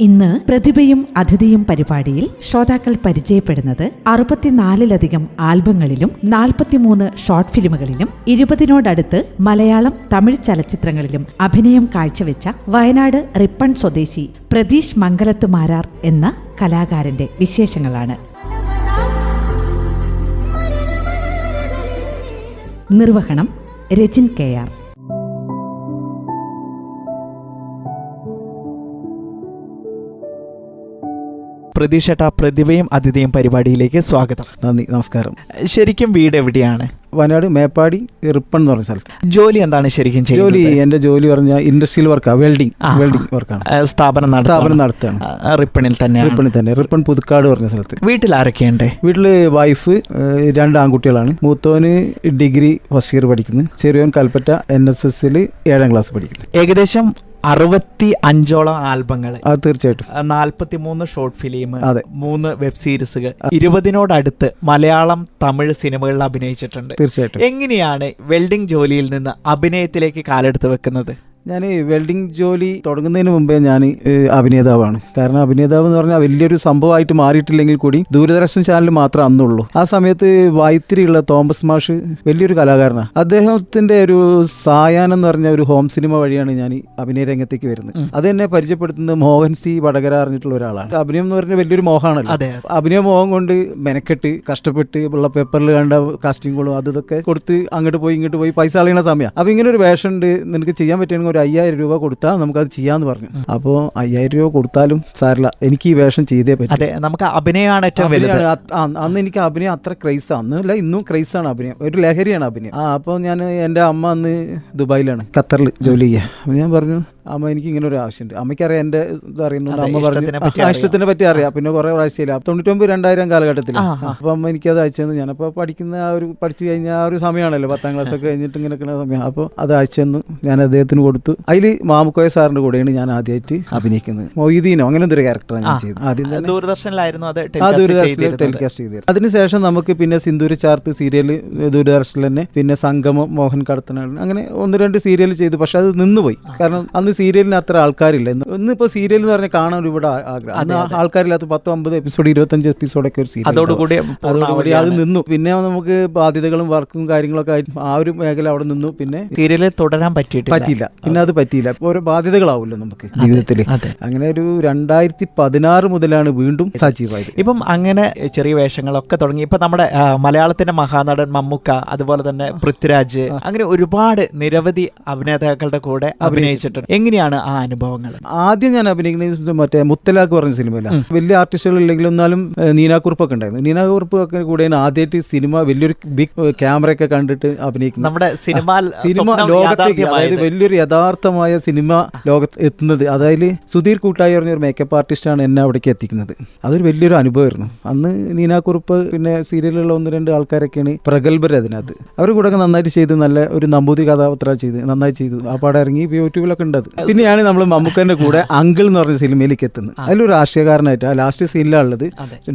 ഇന്ന് പ്രതിഭയും അതിഥിയും പരിപാടിയിൽ ശ്രോതാക്കൾ പരിചയപ്പെടുന്നത് അറുപത്തിനാലിലധികം ആൽബങ്ങളിലും നാൽപ്പത്തിമൂന്ന് ഷോർട്ട് ഫിലിമുകളിലും ഇരുപതിനോടടുത്ത് മലയാളം തമിഴ് ചലച്ചിത്രങ്ങളിലും അഭിനയം കാഴ്ചവെച്ച വയനാട് റിപ്പൺ സ്വദേശി പ്രതീഷ് മംഗലത്ത് മാരാർ എന്ന കലാകാരന്റെ വിശേഷങ്ങളാണ്. നിർവഹണം രജിൻ കെ ആർ. പ്രതീക്ഷട്ട പ്രതിഭയും അതിഥിയും പരിപാടിയിലേക്ക് സ്വാഗതം. നന്ദി നമസ്കാരം. ശരിക്കും വീട് എവിടെയാണ്? വയനാട് മേപ്പാടി റിപ്പൺ എന്ന് പറഞ്ഞ സ്ഥലത്ത്. ജോലി എന്താണ് ശരിക്കും ജോലി എന്റെ ജോലി പറഞ്ഞാൽ ഇൻഡസ്ട്രിയൽ വർക്കാണ് വെൽഡിംഗ്. വെൽഡിംഗ് വർക്കാണ്. സ്ഥാപനം. സ്ഥാപനം നടത്തുകയാണ്. റിപ്പണിൽ തന്നെ റിപ്പണിൽ തന്നെ റിപ്പൺ പുതുക്കാട് പറഞ്ഞ സ്ഥലത്ത്. വീട്ടിൽ ആരൊക്കെയുണ്ട്? വീട്ടിൽ വൈഫ് രണ്ട് ആൺകുട്ടികളാണ്. മൂത്തോന് ഡിഗ്രി ഫസ്റ്റ് ഇയർ പഠിക്കുന്നു. ചെറിയോൻ കൽപ്പറ്റ എൻ എസ് എസിൽ ഏഴാം ക്ലാസ് പഠിക്കുന്നു. ഏകദേശം അറുപത്തി അഞ്ചോളം ആൽബങ്ങൾ തീർച്ചയായിട്ടും. നാൽപ്പത്തി മൂന്ന് ഷോർട്ട് ഫിലിം അതെ. മൂന്ന് വെബ് സീരീസുകൾ ഇരുപതിനോടടുത്ത് മലയാളം തമിഴ് സിനിമകളിൽ അഭിനയിച്ചിട്ടുണ്ട്. തീർച്ചയായിട്ടും. എങ്ങനെയാണ് വെൽഡിംഗ് ജോലിയിൽ നിന്ന് അഭിനയത്തിലേക്ക് കാലെടുത്ത് വെക്കുന്നത്? ഞാൻ വെൽഡിംഗ് ജോലി തുടങ്ങുന്നതിന് മുമ്പേ ഞാൻ അഭിനേതാവാണ്. കാരണം അഭിനേതാവ് എന്ന് പറഞ്ഞാൽ വലിയൊരു സംഭവമായിട്ട് മാറിയിട്ടില്ലെങ്കിൽ കൂടി ദൂരദർശൻ ചാനൽ മാത്രമേ അന്നുള്ളൂ. ആ സമയത്ത് വൈത്തിരിയുള്ള തോമസ് മാഷ് വലിയൊരു കലാകാരനാണ്. അദ്ദേഹത്തിന്റെ ഒരു സായാഹ്നം എന്ന് പറഞ്ഞ ഒരു ഹോം സിനിമ വഴിയാണ് ഞാൻ അഭിനയ രംഗത്തേക്ക് വരുന്നത്. അത് എന്നെ പരിചയപ്പെടുത്തുന്നത് മോഹൻ സി വടകര അറിഞ്ഞിട്ടുള്ള ഒരാളാണ്. അഭിനയം എന്ന് പറഞ്ഞാൽ വലിയൊരു മോഹമാണല്ലോ. അഭിനയ മോഹം കൊണ്ട് മെനക്കെട്ട് കഷ്ടപ്പെട്ട് ഉള്ള പേപ്പറിൽ കണ്ട കാസ്റ്റിംഗുകളും അത് ഇതൊക്കെ കൊടുത്ത് അങ്ങോട്ട് പോയി ഇങ്ങോട്ട് പോയി പൈസ അളയണ സമയം അപ്പൊ ഇങ്ങനെ ഒരു വേഷം ഉണ്ട് നിനക്ക് ചെയ്യാൻ പറ്റുമെങ്കിൽ ഒരു അയ്യായിരം രൂപ കൊടുത്താൽ നമുക്കത് ചെയ്യാന്ന് പറഞ്ഞു. അപ്പോൾ അയ്യായിരം രൂപ കൊടുത്താലും സാരില്ല എനിക്ക് ഈ വേഷം ചെയ്തേ പറ്റും. അതെ നമുക്ക് അഭിനയമാണ് ഏറ്റവും വലുത്. അന്ന് എനിക്ക് അഭിനയം അത്ര ക്രൈസ് അന്നല്ല ഇന്നും ക്രൈസ് ആണ് അഭിനയം. ഒരു ലഹരിയാണ് അഭിനയം. ആ അപ്പോൾ ഞാൻ എന്റെ അമ്മ അന്ന് ദുബായിലാണ് ഖത്തറിൽ ജോലി ചെയ്യുക അപ്പോൾ ഞാൻ പറഞ്ഞു അമ്മ എനിക്ക് ഇങ്ങനെ ഒരു ആവശ്യമുണ്ട്. അമ്മയ്ക്കറിയാം എന്റെ ഇത് അറിയുന്നുണ്ട്. അമ്മ പറഞ്ഞു ആ, അറിയാം. ഇഷ്ടത്തിനെ പറ്റി അറിയാം. പിന്നെ കുറേ പ്രാവശ്യമില്ല തൊണ്ണൂറ്റൊമ്പത് രണ്ടായിരം കാലഘട്ടത്തിൽ അപ്പം അമ്മ എനിക്കത് അയച്ചു തന്നു. ഞാനപ്പോൾ പഠിക്കുന്ന ആ ഒരു പഠിച്ചു കഴിഞ്ഞ ആ ഒരു സമയമാണല്ലോ. പത്താം ക്ലാസ് ഒക്കെ കഴിഞ്ഞിട്ട് ഇങ്ങനെ നിൽക്കുന്ന സമയം. അപ്പോൾ അത് അയച്ചു തന്നു. ഞാൻ അദ്ദേഹത്തിന് കൊടുത്തു. അതിൽ മാമുക്കോയ സാറിന്റെ കൂടെയാണ് ഞാൻ ആദ്യമായിട്ട് അഭിനയിക്കുന്നത്. മൊയ്തീനോ അങ്ങനെ എന്തൊരു ക്യാരക്ടറാണ് ഞാൻ ചെയ്തത്. ആദ്യം തന്നെ ദൂരദർശനിലായിരുന്നു അത് ആ telecast ദൂരദർശനിൽ ചെയ്തിരുന്നത്. ടെലികാസ്റ്റ് ചെയ്തത് അതിനുശേഷം നമുക്ക് പിന്നെ സിന്ദൂര് ചാർത്ത് സീരിയൽ ദൂരദർശനിൽ തന്നെ പിന്നെ സംഗമം മോഹൻ കടത്തനാണ് അങ്ങനെ ഒന്ന് രണ്ട് സീരിയൽ ചെയ്തു. പക്ഷെ അത് നിന്നുപോയി. കാരണം അന്ന് സീരിയലിന് അത്ര ആൾക്കാരില്ല. ഇന്ന് ഇന്നിപ്പോൾ സീരിയൽ എന്ന് പറഞ്ഞാൽ കാണാൻ ഒരുപാട് ആഗ്രഹം. അന്ന് ആൾക്കാരില്ലാത്ത പത്ത് അമ്പത് എപ്പിസോഡ് ഇരുപത്തഞ്ച് എപ്പിസോഡൊക്കെ ഒരു സീരിയൽ അതോടുകൂടി അതോടുകൂടി അത് നിന്നു. പിന്നെ നമുക്ക് ബാധ്യതകളും വർക്കും കാര്യങ്ങളൊക്കെ ആയിട്ട് ആ ഒരു മേഖല അവിടെ നിന്നു. പിന്നെ സീരിയലിൽ തുടരാൻ പറ്റിയിട്ടില്ല. പറ്റിയില്ല. പിന്നെ അത് പറ്റിയില്ല. ഓരോ ബാധ്യതകളാവുമല്ലോ നമുക്ക് ജീവിതത്തിൽ അങ്ങനെ ഒരു രണ്ടായിരത്തി പതിനാറ് മുതലാണ് വീണ്ടും സജീവായത് ഇപ്പം അങ്ങനെ ചെറിയ വേഷങ്ങളൊക്കെ തുടങ്ങി. ഇപ്പൊ നമ്മുടെ മലയാളത്തിന്റെ മഹാനടൻ മമ്മുക്ക അതുപോലെ തന്നെ പൃഥ്വിരാജ് അങ്ങനെ ഒരുപാട് നിരവധി അഭിനേതാക്കളുടെ കൂടെ അഭിനയിച്ചിട്ടുണ്ട്. എങ്ങനെയാണ് ആ അനുഭവങ്ങൾ? ആദ്യം ഞാൻ അഭിനയിക്കുന്ന മറ്റേ മുത്തലാക്ക് പറഞ്ഞ സിനിമയില്ല വലിയ ആർട്ടിസ്റ്റുകൾ ഇല്ലെങ്കിലും എന്നാലും നീനാക്കുറിപ്പൊക്കെ ഉണ്ടായിരുന്നു. നീനാക്കുറിപ്പൊക്കെ കൂടെയാണ് ആദ്യമായിട്ട് സിനിമ വലിയൊരു ബിഗ് ക്യാമറ ഒക്കെ കണ്ടിട്ട് അഭിനയിക്കുന്നത്. നമ്മുടെ സിനിമ സിനിമ ലോകത്തേക്ക് അതായത് വലിയൊരു യഥാർത്ഥമായ സിനിമ ലോകത്ത് എത്തുന്നത്. അതായത് സുധീർ കൂട്ടായി പറഞ്ഞ ഒരു മേക്കപ്പ് ആർട്ടിസ്റ്റാണ് എന്നെ അവിടേക്ക് എത്തിക്കുന്നത്. അതൊരു വലിയൊരു അനുഭവമായിരുന്നു. അന്ന് നീനാക്കുറിപ്പ് പിന്നെ സീരിയലിലുള്ള ഒന്ന് രണ്ട് ആൾക്കാരൊക്കെയാണ് പ്രഗത്ഭർ അതിനകത്ത്. അവർ കൂടെ ഒക്കെ നന്നായിട്ട് ചെയ്ത് നല്ല ഒരു നമ്പൂതിരി കഥാപാത്രം ചെയ്ത് നന്നായി ചെയ്തു. ആ പാടം ഇറങ്ങി യൂട്യൂബിലൊക്കെ ഉണ്ട് അത്. പിന്നെയാണ് നമ്മൾ മമ്മൂക്കന്റെ കൂടെ അങ്കിൾ എന്ന് പറഞ്ഞ സിനിമയിലേക്ക് എത്തുന്നത്. അതിലൊരു രാഷ്ട്രീയക്കാരനായിട്ട് ആ ലാസ്റ്റ് സീനിലാണ് ഉള്ളത്.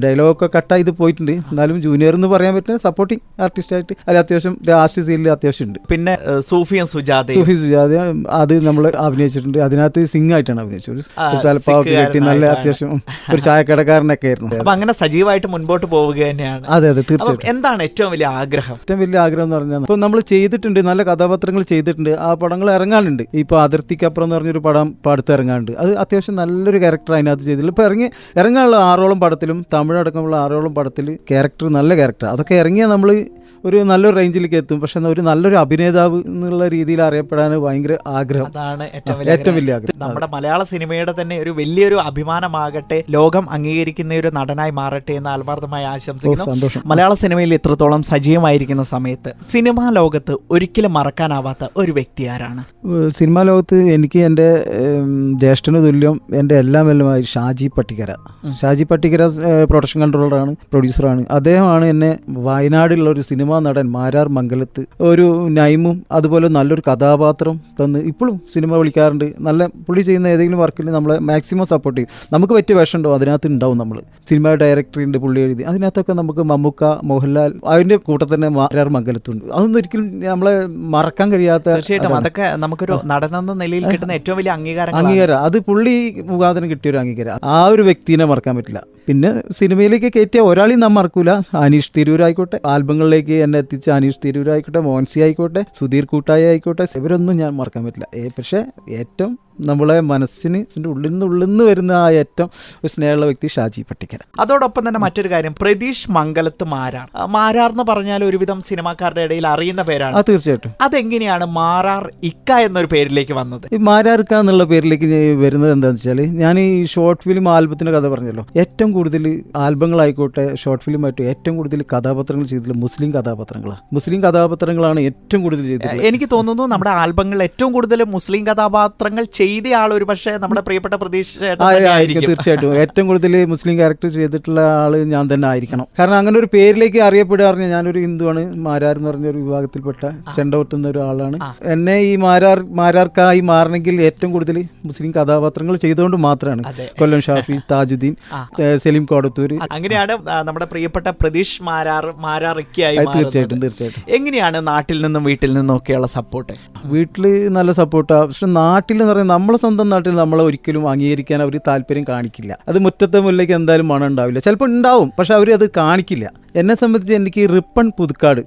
ഡയലോഗൊക്കെ കട്ടായി ഇത് പോയിട്ടുണ്ട്. എന്നാലും ജൂനിയർ എന്ന് പറയാൻ പറ്റുന്ന സപ്പോർട്ടിങ് ആർട്ടിസ്റ്റായിട്ട് അതിൽ അത്യാവശ്യം ലാസ്റ്റ് സീനിൽ അത്യാവശ്യം ഉണ്ട്. പിന്നെ സൂഫിയ സുജാതയും സൂഫി സുജാത അത് നമ്മൾ അഭിനയിച്ചിട്ടുണ്ട്. അതിനകത്ത് സിംഗ് ആയിട്ടാണ് അഭിനയിച്ചത്. ഒരു തലപ്പാവൊക്കെ കെട്ടി നല്ല അത്യാവശ്യം ഒരു ചായക്കടക്കാരനൊക്കെ ആയിരുന്നു. അപ്പൊ അങ്ങനെ സജീവമായിട്ട് മുൻപോട്ട് പോവുക തന്നെയാണ്. അതെ അതെ തീർച്ചയായും തീർച്ചയായിട്ടും. എന്താണ് ഏറ്റവും വലിയ ആഗ്രഹം? ഏറ്റവും വലിയ ആഗ്രഹം എന്ന് പറഞ്ഞാൽ ഇപ്പൊ നമ്മൾ ചെയ്തിട്ടുണ്ട് നല്ല കഥാപാത്രങ്ങൾ ചെയ്തിട്ടുണ്ട്. ആ പടങ്ങൾ ഇറങ്ങാനുണ്ട്. ഇപ്പൊ അതിർത്തിക്കപ്പുറം എന്ന് പറഞ്ഞൊരു പടം ഇപ്പോൾ അടുത്ത് ഇറങ്ങാനുണ്ട് അത് അത്യാവശ്യം നല്ലൊരു ക്യാരക്ടർ അതിനകത്ത് ചെയ്തില്ല ഇപ്പോൾ ഇറങ്ങി ഇറങ്ങാനുള്ള ആറോളം പടത്തിലും തമിഴടക്കമുള്ള ആറോളം പടത്തിൽ ക്യാരക്ടർ നല്ല ക്യാരക്ടർ അതൊക്കെ ഇറങ്ങിയാൽ നമ്മൾ ഒരു നല്ലൊരു റേഞ്ചിലേക്ക് എത്തും. പക്ഷെ ഒരു നല്ലൊരു അഭിനേതാവ് എന്നുള്ള രീതിയിൽ അറിയപ്പെടാൻ ഭയങ്കര ആഗ്രഹം. അതാണ് ഏറ്റവും വലിയ ആഗ്രഹം. നമ്മുടെ മലയാള സിനിമയുടെ തന്നെ ഒരു വലിയൊരു അഭിമാനമാകട്ടെ ലോകം അംഗീകരിക്കുന്ന ഒരു നടനായി മാറട്ടെ എന്ന് ആത്മാർത്ഥമായി ആശംസിക്കുന്നു. സന്തോഷം. മലയാള സിനിമയിൽ ഇത്രത്തോളം സജീവമായിരിക്കുന്ന സമയത്ത് സിനിമാ ലോകത്ത് ഒരിക്കലും മറക്കാനാവാത്ത ഒരു വ്യക്തി ആരാണ്? സിനിമാ ലോകത്ത് എനിക്ക് എന്റെ ഏം, ജ്യേഷ്ഠന് തുല്യം എന്റെ എല്ലാം എല്ലാമായി ഷാജി പട്ടിക്കര. ഷാജി പട്ടിക്കര പ്രൊഡക്ഷൻ കൺട്രോളറാണ് പ്രൊഡ്യൂസറാണ്. അദ്ദേഹമാണ് എന്നെ വയനാടിലുള്ള ഒരു സിനിമാ നടൻ മാരാർ മംഗലത്ത് ഒരു നൈമും അതുപോലെ നല്ലൊരു കഥാപാത്രം തന്ന് ഇപ്പോഴും സിനിമ വിളിക്കാറുണ്ട്. നല്ല പുള്ളി ചെയ്യുന്ന ഏതെങ്കിലും വർക്കിൽ നമ്മളെ മാക്സിമം സപ്പോർട്ട് ചെയ്യും. നമുക്ക് പറ്റിയ വേഷം ഉണ്ടോ അതിനകത്ത് ഉണ്ടാവും നമ്മൾ സിനിമ ഡയറക്ടറിന്റെ പുള്ളി എഴുതി. അതിനകത്തൊക്കെ നമുക്ക് മമ്മൂക്ക മോഹൻലാൽ അതിന്റെ കൂട്ടത്തിൽ തന്നെ മാരാർ മംഗലത്തുണ്ട്. അതൊന്നും ഒരിക്കലും നമ്മളെ മറക്കാൻ കഴിയാത്ത തീർച്ചയായിട്ടും. അതൊക്കെ നമുക്കൊരു നടനെന്ന നിലയിൽ കിട്ടുന്ന ഏറ്റവും വലിയ അംഗീകാരം അംഗീകാരം. അത് പുള്ളി മുഖാന്തരം കിട്ടിയ ഒരു അംഗീകാരം. ആ ഒരു വ്യക്തിനെ മറക്കാൻ പറ്റില്ല. പിന്നെ സിനിമയിലേക്ക് കയറ്റിയ ഒരാളെയും നാം മറക്കൂല. അനീഷ് തിരൂർ ആയിക്കോട്ടെ. ആൽബങ്ങളിലേക്ക് എന്നെ എത്തിച്ച അനീഷ് തിരൂർ ആയിക്കോട്ടെ. മോൻസി ആയിക്കോട്ടെ. സുധീർ കൂട്ടായി ആയിക്കോട്ടെ. ഇവരൊന്നും ഞാൻ മറക്കാൻ പറ്റില്ല. പക്ഷേ ഏറ്റവും നമ്മളെ മനസ്സിന് ഇതിന്റെ ഉള്ളിൽ നിന്ന് ഉള്ളിൽ നിന്ന് വരുന്ന ആ ഏറ്റവും ഒരു സ്നേഹമുള്ള വ്യക്തി ഷാജി പട്ടിക്കൽ അതോടൊപ്പം തന്നെ മറ്റൊരു കാര്യം പ്രതീഷ് മംഗലത്ത് മാരാർ. മാരാർ എന്ന് പറഞ്ഞാൽ ഒരുവിധം സിനിമാക്കാരുടെ ഇടയിൽ അറിയുന്ന പേരാണ്. ആ തീർച്ചയായിട്ടും. അതെങ്ങനെയാണ് മാരാർ ഇക്ക എന്നൊരു പേരിലേക്ക് വന്നത്? ഈ മാരാർ ഇക്ക എന്നുള്ള പേരിലേക്ക് വരുന്നത് എന്താണെന്ന് വെച്ചാൽ ഞാൻ ഈ ഷോർട്ട് ഫിലിം ആൽബത്തിന്റെ കഥ പറഞ്ഞല്ലോ. ഏറ്റവും കൂടുതൽ ആൽബങ്ങളായിക്കോട്ടെ ഷോർട്ട് ഫിലിം ആയിട്ട് ഏറ്റവും കൂടുതൽ കഥാപാത്രങ്ങൾ ചെയ്തിട്ടുള്ള മുസ്ലിം കഥാപാത്രങ്ങളാണ്. മുസ്ലിം കഥാപാത്രങ്ങളാണ് ഏറ്റവും കൂടുതൽ ചെയ്തത് എനിക്ക് തോന്നുന്നു നമ്മുടെ ആൽബങ്ങളിൽ ഏറ്റവും കൂടുതൽ മുസ്ലിം കഥാപാത്രങ്ങൾ ചെയ്ത ആൾ ഒരു പക്ഷേ നമ്മുടെ പ്രിയപ്പെട്ട പ്രതീക്ഷ ആയിരിക്കും. തീർച്ചയായിട്ടും. ഏറ്റവും കൂടുതൽ മുസ്ലിം ക്യാരക്ടർ ചെയ്തിട്ടുള്ള ആൾ ഞാൻ തന്നെ ആയിരിക്കണം. കാരണം അങ്ങനെ ഒരു പേരിലേക്ക് അറിയപ്പെടുക പറഞ്ഞാൽ ഞാനൊരു ഹിന്ദുവാണ്. മാരാർ എന്ന് പറഞ്ഞ ഒരു വിഭാഗത്തിൽപ്പെട്ട ചെണ്ട ഒട്ടുന്ന ഒരാളാണ് എന്നെ ഈ മാരാർ മാരാർക്കായി മാറണമെങ്കിൽ ഏറ്റവും കൂടുതൽ മുസ്ലിം കഥാപാത്രങ്ങൾ ചെയ്തുകൊണ്ട് മാത്രമാണ്. കൊല്ലം ഷാഫി താജുദ്ദീൻ സലീം കോടത്തൂർ അങ്ങനെയാണ് നമ്മുടെ പ്രിയപ്പെട്ട പ്രതീഷ് മാരാർ മാരാർ തീർച്ചയായിട്ടും തീർച്ചയായിട്ടും. എങ്ങനെയാണ് നാട്ടിൽ നിന്നും വീട്ടിൽ നിന്നും ഒക്കെയുള്ള സപ്പോർട്ട് വീട്ടിൽ നല്ല സപ്പോർട്ടാണ് പക്ഷെ നാട്ടിൽ എന്ന് പറയുന്നത് നമ്മളെ സ്വന്തം നാട്ടിൽ നമ്മളെ ഒരിക്കലും അംഗീകരിക്കാൻ അവർ താല്പര്യം കാണിക്കില്ല. അത് മുറ്റത്തെ മുല്ലയ്ക്ക് എന്തായാലും മണം ഉണ്ടാവില്ല. ചിലപ്പോൾ ഉണ്ടാവും പക്ഷെ അവർ അത് കാണിക്കില്ല. എന്നെ സംബന്ധിച്ച് എനിക്ക് റിപ്പൺ പുതുക്കാട്.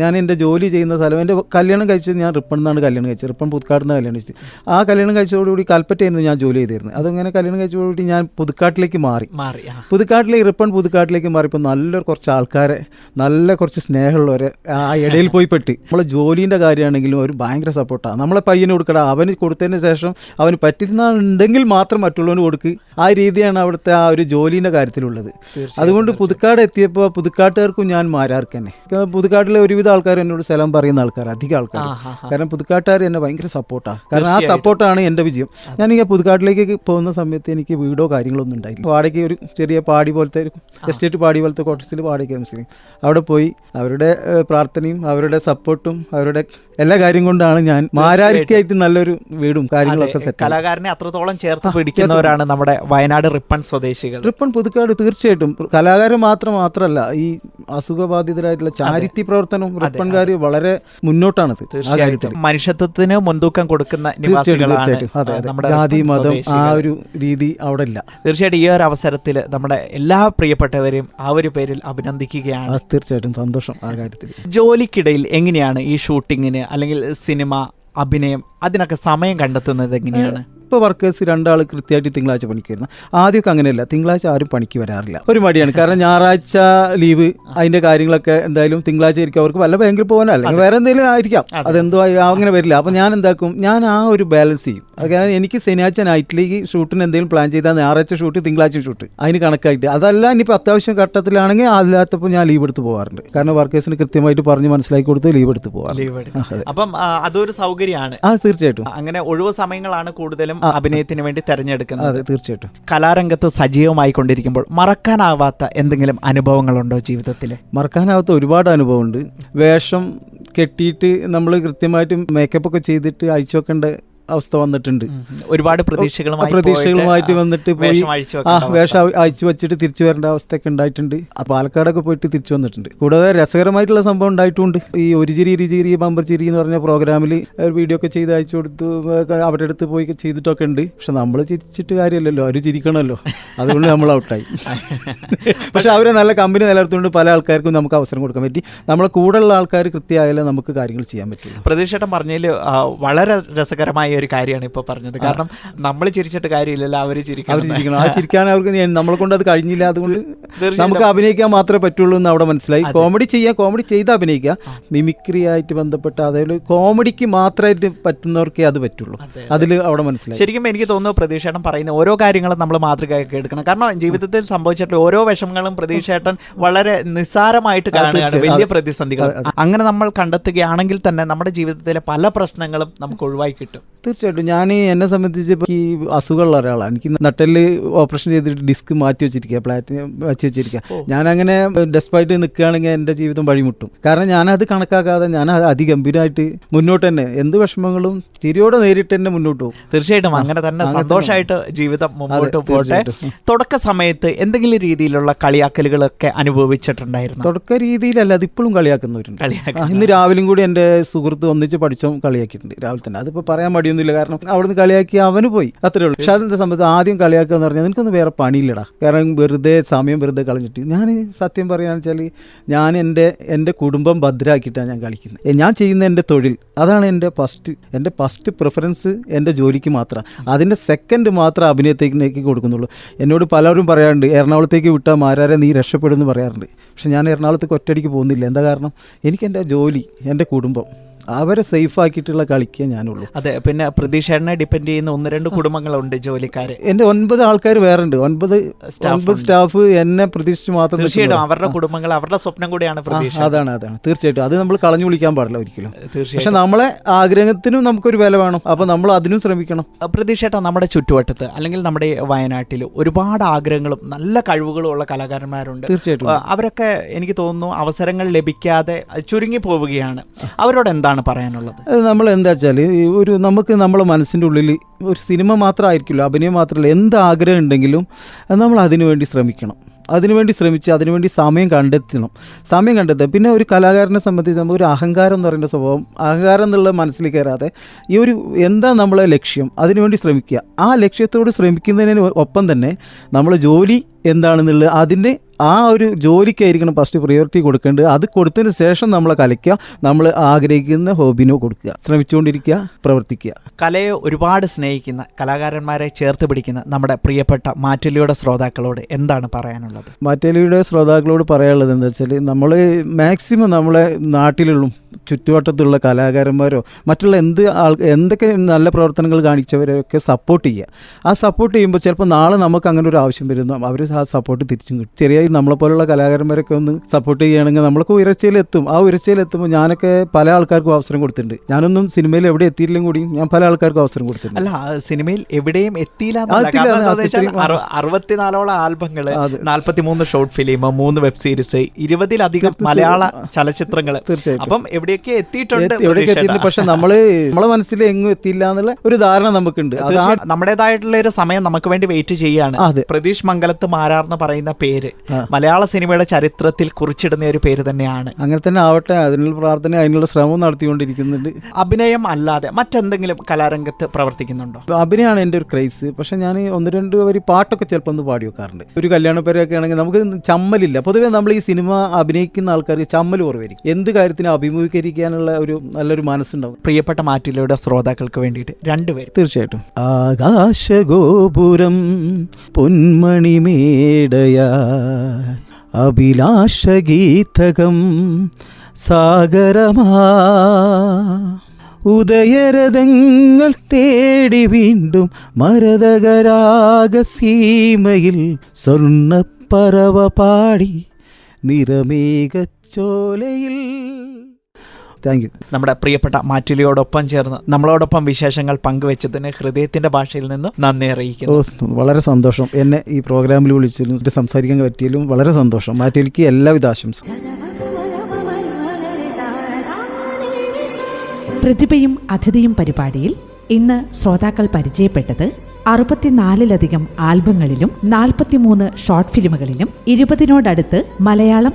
ഞാൻ എന്റെ ജോലി ചെയ്യുന്ന സ്ഥലം എന്റെ കല്യാണം കഴിച്ചത് ഞാൻ റിപ്പൺ എന്നാണ് കല്യാണം കഴിച്ചത്. റിപ്പൺ പുതുക്കാട് എന്നാണ് കല്യാണം കഴിച്ചത്. ആ കല്യാണം കഴിച്ചതോടുകൂടി കൽപ്പറ്റയായിരുന്നു ഞാൻ ജോലി ചെയ്തിരുന്നത്. അതങ്ങനെ കല്യാണം കഴിച്ചതോടുകൂടി ഞാൻ പുതുക്കാട്ടിലേക്ക് മാറി. മാറി പുതുക്കാട്ടിലെ പുതുക്കാട്ടിലേക്ക് റിപ്പൺ പുതുക്കാട്ടിലേക്ക് മാറിയപ്പോൾ നല്ല കുറച്ച് ആൾക്കാരെ നല്ല കുറച്ച് സ്നേഹമുള്ളവരെ ആ ഇടയിൽ പോയി പെട്ട്. നമ്മളെ ജോലീന്റെ കാര്യമാണെങ്കിലും ഒരു ഭയങ്കര സപ്പോർട്ടാണ് നമ്മളെ പയ്യന് കൊടുക്കട. അവന് കൊടുത്തതിന് ശേഷം അവന് പറ്റുന്നുണ്ടെങ്കിൽ മാത്രം മറ്റുള്ളവന് കൊടുക്ക്. ആ രീതിയാണ് അവിടുത്തെ ആ ഒരു ജോലീന്റെ കാര്യത്തിലുള്ളത്. അതുകൊണ്ട് പുതുക്കാട് എത്തിയപ്പോൾ പുതുക്കാട്ടുകാർക്കും ഞാൻ മാരാർക്ക് തന്നെ പുതുക്കാട്ടിലെ ഒരുവിധ ആൾക്കാർ എന്നോട് സ്ഥലം പറയുന്ന ആൾക്കാർ അധികം ആൾക്കാർ കാരണം പുതുക്കാട്ടുകാർ എന്നെ ഭയങ്കര സപ്പോർട്ടാണ് കാരണം ആ സപ്പോർട്ടാണ് എന്റെ വിജയം. ഞാൻ ഈ പുതുക്കാട്ടിലേക്ക് പോകുന്ന സമയത്ത് എനിക്ക് വീടോ കാര്യങ്ങളോ ഒന്നും ഉണ്ടായില്ല. വാടകയ്ക്ക് ഒരു ചെറിയ പാടി പോലത്തെ ഒരു എസ്റ്റേറ്റ് പാടി പോലത്തെ ക്വാർട്ടേഴ്സിൽ വാടക താമസിക്കും. അവിടെ പോയി അവരുടെ പ്രാർത്ഥനയും അവരുടെ സപ്പോർട്ടും അവരുടെ എല്ലാ കാര്യം കൊണ്ടാണ് ഞാൻ മാരാരിക്കായിട്ട് നല്ലൊരു വീടും കാര്യങ്ങളൊക്കെ സെറ്റ് കലാകാരനെ അത്രത്തോളം ചേർത്ത് പിടിക്കുന്നവരാണ് നമ്മുടെ വയനാട് റിപ്പൺ സ്വദേശികൾ. റിപ്പൺ പുതുക്കാട് തീർച്ചയായിട്ടും. കലാകാരൻ മാത്രം മാത്രമല്ല ഈ അസുഖബാധിതരായിട്ടുള്ള ചാരിറ്റി പ്രവർത്തനവും റിപ്പൺകാർ വളരെ മുന്നോട്ടാണ് തീർച്ചയായിട്ടും. മനുഷ്യത്വത്തിന് മുൻതൂക്കം കൊടുക്കുന്ന തീർച്ചയായിട്ടും ജാതി മതം ആ ഒരു രീതി അവിടെ ഇല്ല തീർച്ചയായിട്ടും ഈ ഒരു അവസരത്തിൽ നമ്മുടെ എല്ലാ പ്രിയപ്പെട്ടവരെയും ആ ഒരു പേരിൽ അഭിനന്ദിക്കുകയാണ്. തീർച്ചയായിട്ടും സന്തോഷം ആ കാര്യത്തിൽ. ജോലിക്കിടയിൽ എങ്ങനെയാണ് ഈ ഷൂട്ടിങ്ങിന് അല്ലെങ്കിൽ സിനിമ അഭിനയം അതിനൊക്കെ സമയം കണ്ടെത്തുന്നത് എങ്ങനെയാണ്? ഇപ്പോൾ വർക്കേഴ്സ് രണ്ടാൾ കൃത്യമായിട്ട് തിങ്കളാഴ്ച പണിക്ക് വരുന്നത് ആദ്യമൊക്കെ അങ്ങനെയല്ല. തിങ്കളാഴ്ച ആരും പണിക്ക് വരാറില്ല. ഒരു മടിയാണ്. കാരണം ഞായറാഴ്ച ലീവ് അതിന്റെ കാര്യങ്ങളൊക്കെ എന്തായാലും തിങ്കളാഴ്ച ആയിരിക്കും. അവർക്ക് വല്ല ബാങ്കിൽ പോകാനോ അല്ലെങ്കിൽ വേറെ എന്തെങ്കിലും ആയിരിക്കാം. അതെന്തോ അങ്ങനെ വരില്ല. അപ്പോൾ ഞാൻ എന്താക്കും? ഞാൻ ആ ഒരു ബാലൻസ് ചെയ്യും. അതായത് കാരണം എനിക്ക് ശനിയാഴ്ച നൈറ്റിലേക്ക് ഷൂട്ടിന് എന്തെങ്കിലും പ്ലാൻ ചെയ്താൽ ഞായറാഴ്ച ഷൂട്ട് തിങ്കളാഴ്ച ഷൂട്ട് അതിന് കണക്കായിട്ട്. അതല്ല ഇനിയിപ്പോൾ അത്യാവശ്യം ഘട്ടത്തിലാണെങ്കിൽ അല്ലാത്തപ്പോൾ ഞാൻ ലീവ് എടുത്ത് പോകാറുണ്ട് കാരണം വർക്കേഴ്സിന് കൃത്യമായിട്ട് പറഞ്ഞ് മനസ്സിലാക്കി കൊടുത്ത് ലീവ് എടുത്ത് പോകാം അപ്പം അതൊരു സൗകര്യമാണ്. ആ തീർച്ചയായിട്ടും. അങ്ങനെ ഒഴിവ് സമയങ്ങളാണ് കൂടുതലും. അഭിനയത്തിന് വേണ്ടി തെരഞ്ഞെടുക്കുന്നത്. അതെ തീർച്ചയായിട്ടും. കലാരംഗത്ത് സജീവമായി കൊണ്ടിരിക്കുമ്പോൾ മറക്കാനാവാത്ത എന്തെങ്കിലും അനുഭവങ്ങളുണ്ടോ ജീവിതത്തിൽ മറക്കാനാവാത്ത ഒരുപാട് അനുഭവമുണ്ട്. വേഷം കെട്ടിയിട്ട് നമ്മൾ കൃത്യമായിട്ട് മേക്കപ്പ് ഒക്കെ ചെയ്തിട്ട് അഴിച്ചു വെക്കേണ്ട അവസ്ഥ വന്നിട്ടുണ്ട്. ഒരുപാട് പ്രതീക്ഷകളുമായി പ്രതീക്ഷകളുമായിട്ട് വന്നിട്ട് പോയി. ആ വേഷം അയച്ചു വെച്ചിട്ട് തിരിച്ചു വരേണ്ട അവസ്ഥയൊക്കെ ഉണ്ടായിട്ടുണ്ട്. പാലക്കാടൊക്കെ പോയിട്ട് തിരിച്ചു വന്നിട്ടുണ്ട്. കൂടാതെ രസകരമായിട്ടുള്ള സംഭവം ഉണ്ടായിട്ടുണ്ട്. ഈ ഒരു ചിരി ഇരു ചിരി ബമ്പർ ചിരി എന്ന് പറഞ്ഞ പ്രോഗ്രാമിൽ ഒരു വീഡിയോ ഒക്കെ ചെയ്ത് അയച്ചു കൊടുത്തു അവരുടെ അടുത്ത് പോയി ചെയ്തിട്ടൊക്കെ ഉണ്ട്. പക്ഷെ നമ്മൾ ചിരിച്ചിട്ട് കാര്യമല്ലല്ലോ. അവർ ചിരിക്കണമല്ലോ. അതുകൊണ്ട് നമ്മൾ ഔട്ടായി പക്ഷെ അവരെ നല്ല കമ്പനി നിലനിർത്തുകൊണ്ട് പല ആൾക്കാർക്കും നമുക്ക് അവസരം കൊടുക്കാൻ പറ്റി. നമ്മളെ കൂടെയുള്ള ആൾക്കാർ കൃത്യമായാലേ നമുക്ക് കാര്യങ്ങൾ ചെയ്യാൻ പറ്റും പ്രതീക്ഷ പറഞ്ഞതിൽ വളരെ രസകരമായ ഒരു കാര്യമാണ് ഇപ്പോൾ പറഞ്ഞത്. കാരണം നമ്മൾ ചിരിച്ചിട്ട് കാര്യമില്ലല്ലോ അവർ അവർ ചിരിക്കണം ചിരിക്കണം. ആ ചിരിക്കാൻ അവർക്ക് നമ്മളെ കൊണ്ട് അത് കഴിഞ്ഞില്ല. അതുകൊണ്ട് നമുക്ക് അഭിനയിക്കാൻ മാത്രമേ പറ്റുള്ളൂ എന്ന് അവിടെ മനസ്സിലായി. കോമഡി ചെയ്യാം കോമഡി ചെയ്ത് അഭിനയിക്കുക. മിമിക്രി ആയിട്ട് ബന്ധപ്പെട്ട അതായത് കോമഡിക്ക് മാത്രമായിട്ട് പറ്റുന്നവർക്കേ അത് പറ്റുള്ളൂ. അതിൽ അവിടെ മനസ്സിലായി. ശരിക്കും എനിക്ക് തോന്നുന്നു പ്രതീക്ഷേട്ടൻ പറയുന്ന ഓരോ കാര്യങ്ങളും നമ്മൾ മാതൃകയാക്കി എടുക്കണം. കാരണം ജീവിതത്തിൽ സംഭവിച്ചിട്ടുള്ള ഓരോ വിഷമങ്ങളും പ്രതീക്ഷേട്ടൻ വളരെ നിസ്സാരമായിട്ട് കാണുകയാണ്. വലിയ പ്രതിസന്ധികൾ അങ്ങനെ നമ്മൾ കണ്ടെത്തുകയാണെങ്കിൽ തന്നെ നമ്മുടെ ജീവിതത്തിലെ പല പ്രശ്നങ്ങളും നമുക്ക് ഒഴിവായി കിട്ടും. തീർച്ചയായിട്ടും. ഞാൻ എന്നെ സംബന്ധിച്ച് ഇപ്പോൾ ഈ അസുഖമുള്ള ഒരാളാണ് എനിക്ക് നട്ടൽ ഓപ്പറേഷൻ ചെയ്തിട്ട് ഡിസ്ക് മാറ്റി വെച്ചിരിക്കുക പ്ലാറ്റ് വെച്ച് വെച്ചിരിക്കുക ഞാൻ അങ്ങനെ ഡെസ്പായിട്ട് നിൽക്കുകയാണെങ്കിൽ എന്റെ ജീവിതം വഴിമുട്ടും. കാരണം ഞാനത് കണക്കാക്കാതെ ഞാൻ അത് അതിഗംഭീരമായിട്ട് മുന്നോട്ട് തന്നെ എന്ത് വിഷമങ്ങളും തിരിയോടെ നേരിട്ട് തന്നെ മുന്നോട്ട് പോകും. തീർച്ചയായിട്ടും അങ്ങനെ തന്നെ സന്തോഷമായിട്ട് ജീവിതം മുന്നോട്ട് പോട്ടെ. തുടക്ക സമയത്ത് എന്തെങ്കിലും രീതിയിലുള്ള കളിയാക്കലുകളൊക്കെ അനുഭവിച്ചിട്ടുണ്ടായിരുന്നു? തുടക്ക രീതിയിലല്ല അതിപ്പോഴും കളിയാക്കുന്നവരുണ്ട്. ഇന്ന് രാവിലെയും കൂടി എന്റെ സുഹൃത്ത് ഒന്നിച്ച് പഠിച്ചോ കളിയാക്കിയിട്ടുണ്ട് രാവിലെ തന്നെ. അതിപ്പോൾ പറയാൻ മടിയൊന്നും പറയുന്നില്ല കാരണം അവിടുന്ന് കളിയാക്കി അവന് പോയി. അത്രേ ഉള്ളൂ. പക്ഷെ അതെന്താ സംബന്ധിച്ച് ആദ്യം കളിയാക്കുക എന്ന് പറഞ്ഞാൽ നിനക്കൊന്നും വേറെ പണിയില്ലടാ. കാരണം വെറുതെ സമയം വെറുതെ കളഞ്ഞിട്ട്. ഞാൻ സത്യം പറയുകയാണെന്ന് വെച്ചാൽ ഞാൻ എന്റെ എന്റെ കുടുംബം ഭദ്രാക്കിയിട്ടാണ് ഞാൻ കളിക്കുന്നത്. ഞാൻ ചെയ്യുന്ന എന്റെ തൊഴിൽ അതാണ് എന്റെ ഫസ്റ്റ് എന്റെ ഫസ്റ്റ് പ്രിഫറൻസ് എന്റെ ജോലിക്ക് മാത്രം. അതിന്റെ സെക്കൻഡ് മാത്രം അഭിനയത്തേക്ക് കൊടുക്കുന്നുള്ളൂ. എന്നോട് പലരും പറയാറുണ്ട് എറണാകുളത്തേക്ക് വിട്ടാൽ മാരാരെ നീ രക്ഷപ്പെടുമെന്ന് പറയാറുണ്ട്. പക്ഷെ ഞാൻ എറണാകുളത്തേക്ക് ഒറ്റയടിക്ക് പോകുന്നില്ല. എന്താ കാരണം? എനിക്ക് എന്റെ ജോലി എന്റെ കുടുംബം അവരെ സേഫ് ആക്കിയിട്ടുള്ള കളിക്കേ ഞാനുള്ളൂ. അതെ പിന്നെ പ്രതീക്ഷേട്ടനെ ഡിപ്പെൻഡ് ചെയ്യുന്ന ഒന്ന് രണ്ട് കുടുംബങ്ങളുണ്ട് ജോലിക്കാര്. എന്റെ ഒൻപത് ആൾക്കാർ വേറെ ഉണ്ട് ഒൻപത് സ്റ്റാഫ് ഒൻപത് സ്റ്റാഫ് എന്നെ പ്രതീക്ഷിച്ച് മാത്രം തീർച്ചയായിട്ടും അവരുടെ കുടുംബങ്ങൾ അവരുടെ സ്വപ്നം കൂടിയാണ് പ്രതീക്ഷ. അതാണ് അതാണ്. തീർച്ചയായിട്ടും. അത് നമ്മൾ കളഞ്ഞു വിളിക്കാൻ പാടില്ല ഒരിക്കലും. പക്ഷെ നമ്മളെ ആഗ്രഹത്തിനും നമുക്കൊരു വില വേണം. അപ്പൊ നമ്മൾ അതിനും ശ്രമിക്കണം. പ്രതീക്ഷേട്ട നമ്മുടെ ചുറ്റുവട്ടത്ത് അല്ലെങ്കിൽ നമ്മുടെ വയനാട്ടിൽ ഒരുപാട് ആഗ്രഹങ്ങളും നല്ല കഴിവുകളും ഉള്ള കലാകാരന്മാരുണ്ട്. തീർച്ചയായിട്ടും. അവരൊക്കെ എനിക്ക് തോന്നുന്നു അവസരങ്ങൾ ലഭിക്കാതെ ചുരുങ്ങി പോവുകയാണ് അവരോട് എന്താണ് പറയാനുള്ളത്. അത് നമ്മൾ എന്താ വെച്ചാൽ ഒരു നമുക്ക് നമ്മളെ മനസ്സിന്റെ ഉള്ളിൽ ഒരു സിനിമ മാത്രമായിരിക്കില്ല അഭിനയം മാത്രമല്ല എന്ത് ആഗ്രഹം ഉണ്ടെങ്കിലും നമ്മൾ അതിനു വേണ്ടി ശ്രമിക്കണം. അതിനുവേണ്ടി ശ്രമിച്ച് അതിനുവേണ്ടി സമയം കണ്ടെത്തണം. സമയം കണ്ടെത്തുക. പിന്നെ ഒരു കലാകാരനെ സംബന്ധിച്ച് നമുക്ക് ഒരു അഹങ്കാരം എന്ന് പറയുന്ന സ്വഭാവം അഹങ്കാരം എന്നുള്ള മനസ്സിൽ കയറാതെ ഈ ഒരു എന്താ നമ്മളെ ലക്ഷ്യം അതിനുവേണ്ടി ശ്രമിക്കുക. ആ ലക്ഷ്യത്തോട് ശ്രമിക്കുന്നതിന് ഒപ്പം തന്നെ നമ്മൾ ജോലി എന്താണെന്നുള്ളത് അതിന്റെ ആ ഒരു ജോലിക്കായിരിക്കണം ഫസ്റ്റ് പ്രിയോറിറ്റി കൊടുക്കേണ്ടത്. അത് കൊടുത്തതിന് ശേഷം നമ്മൾ കലയ്ക്കുക. നമ്മൾ ആഗ്രഹിക്കുന്ന ഹോബിനോ കൊടുക്കുക. ശ്രമിച്ചുകൊണ്ടിരിക്കുക പ്രവർത്തിക്കുക. കലയെ ഒരുപാട് സ്നേഹിക്കുന്ന കലാകാരന്മാരെ ചേർത്ത് പിടിക്കുന്ന നമ്മുടെ പ്രിയപ്പെട്ട മാറ്റലിയുടെ ശ്രോതാക്കളോട് എന്താണ് പറയാനുള്ളത്? മാറ്റലിയുടെ ശ്രോതാക്കളോട് പറയാനുള്ളത് എന്താ വെച്ചാൽ നമ്മൾ മാക്സിമം നമ്മളെ നാട്ടിലുള്ള ചുറ്റുവട്ടത്തുള്ള കലാകാരന്മാരോ മറ്റുള്ള എന്ത് ആൾ എന്തൊക്കെ നല്ല പ്രവർത്തനങ്ങൾ കാണിച്ചവരെയൊക്കെ സപ്പോർട്ട് ചെയ്യുക. ആ സപ്പോർട്ട് ചെയ്യുമ്പോൾ ചിലപ്പോൾ നാളെ നമുക്ക് അങ്ങനെ ഒരു ആവശ്യം വരുന്നു. അവർ ആ സപ്പോർട്ട് തിരിച്ചും കിട്ടും. ചെറിയ നമ്മളെപ്പോലുള്ള കലാകാരന്മാരൊക്കെ ഒന്ന് സപ്പോർട്ട് ചെയ്യുകയാണെങ്കിൽ നമ്മളൊക്കെ ഉയർച്ചയിലെത്തും. ആ ഉയർച്ചയിലെത്തുമ്പോൾ ഞാനൊക്കെ പല ആൾക്കാർക്കും അവസരം കൊടുത്തിട്ടുണ്ട്. ഞാനൊന്നും സിനിമയിൽ എവിടെ എത്തിയില്ലെങ്കിലും കൂടി ഞാൻ പല ആൾക്കാർക്കും അവസരം കൊടുത്തിട്ടുണ്ട്. അല്ല സിനിമയിൽ എവിടെയും എത്തിയില്ല അറുപത്തിനാലോളം നാല്പത്തിമൂന്ന് ഷോർട്ട് ഫിലിം മൂന്ന് വെബ് സീരീസ് ഇരുപതിലധികം മലയാള ചലച്ചിത്രങ്ങൾ തീർച്ചയായും അപ്പം എവിടെയൊക്കെ എത്തിയിട്ടുണ്ട് പക്ഷെ നമ്മൾ നമ്മളെ മനസ്സിൽ എങ്ങും എത്തിയില്ല എന്നുള്ള ഒരു ധാരണ നമുക്കുണ്ട്. നമ്മുടേതായിട്ടുള്ള ഒരു സമയം നമുക്ക് വേണ്ടി വെയിറ്റ് ചെയ്യാണ്. പ്രതീഷ് മംഗലത്ത് മാരാർന്ന് പറയുന്ന പേര്. മലയാള സിനിമയുടെ ചരിത്രത്തിൽ കുറിച്ചിടുന്ന ഒരു പേര് തന്നെയാണ്. അങ്ങനെ തന്നെ ആവട്ടെ അതിനുള്ള പ്രാർത്ഥന അതിനുള്ള ശ്രമം നടത്തിക്കൊണ്ടിരിക്കുന്നുണ്ട്. അഭിനയം അല്ലാതെ മറ്റെന്തെങ്കിലും കലാരംഗത്ത് പ്രവർത്തിക്കുന്നുണ്ടോ? അഭിനയമാണ് എന്റെ ഒരു ക്രൈസ്. പക്ഷെ ഞാൻ ഒന്ന് രണ്ട് വരി പാട്ടൊക്കെ ചിലപ്പോൾ ഒന്ന് പാടി വെക്കാറുണ്ട്. ഒരു കല്യാണ പേരൊക്കെ ആണെങ്കിൽ നമുക്ക് ചമ്മലില്ല. പൊതുവേ നമ്മൾ ഈ സിനിമ അഭിനയിക്കുന്ന ആൾക്കാർക്ക് ചമ്മൽ കുറവായിരിക്കും. എന്ത് കാര്യത്തിനും അഭിമുഖീകരിക്കാനുള്ള ഒരു നല്ലൊരു മനസ്സുണ്ടാവും. പ്രിയപ്പെട്ട മാറ്റിലൂടെ ശ്രോതാക്കൾക്ക് വേണ്ടിയിട്ട് രണ്ടുപേരും തീർച്ചയായിട്ടും. ആകാശഗോപുരം പൊന്മണിമേടയാ അഭിലാഷഗീതകം സാഗരമാ. ഉദയരഥങ്ങൾ തേടി വീണ്ടും മരതകരാഗ സീമയിൽ സ്വർണപ്പറവ പാടി നിറമേഘച്ചോലയിൽ താങ്ക് യു നമ്മുടെ പ്രിയപ്പെട്ട മാറ്റുലിയോടൊപ്പം ചേർന്ന് നമ്മളോടൊപ്പം വിശേഷങ്ങൾ പങ്കുവെച്ചതിന് ഹൃദയത്തിന്റെ ഭാഷയിൽ നിന്നും നന്ദി അറിയിക്കുന്നു. വളരെ സന്തോഷം. എന്നെ ഈ പ്രോഗ്രാമിൽ വിളിച്ചതിലും സംസാരിക്കാൻ പറ്റിയതിലും വളരെ സന്തോഷം. മാറ്റുലിക്ക് എല്ലാവിധ ആശംസകളും. പ്രതിഭയും അതിഥിയും പരിപാടിയിൽ ഇന്ന് ശ്രോതാക്കൾ പരിചയപ്പെട്ടത് അറുപത്തിനാലിലധികം ആൽബങ്ങളിലും നാൽപ്പത്തിമൂന്ന് ഷോർട്ട് ഫിലിമുകളിലും ഇരുപതിനോടടുത്ത് മലയാളം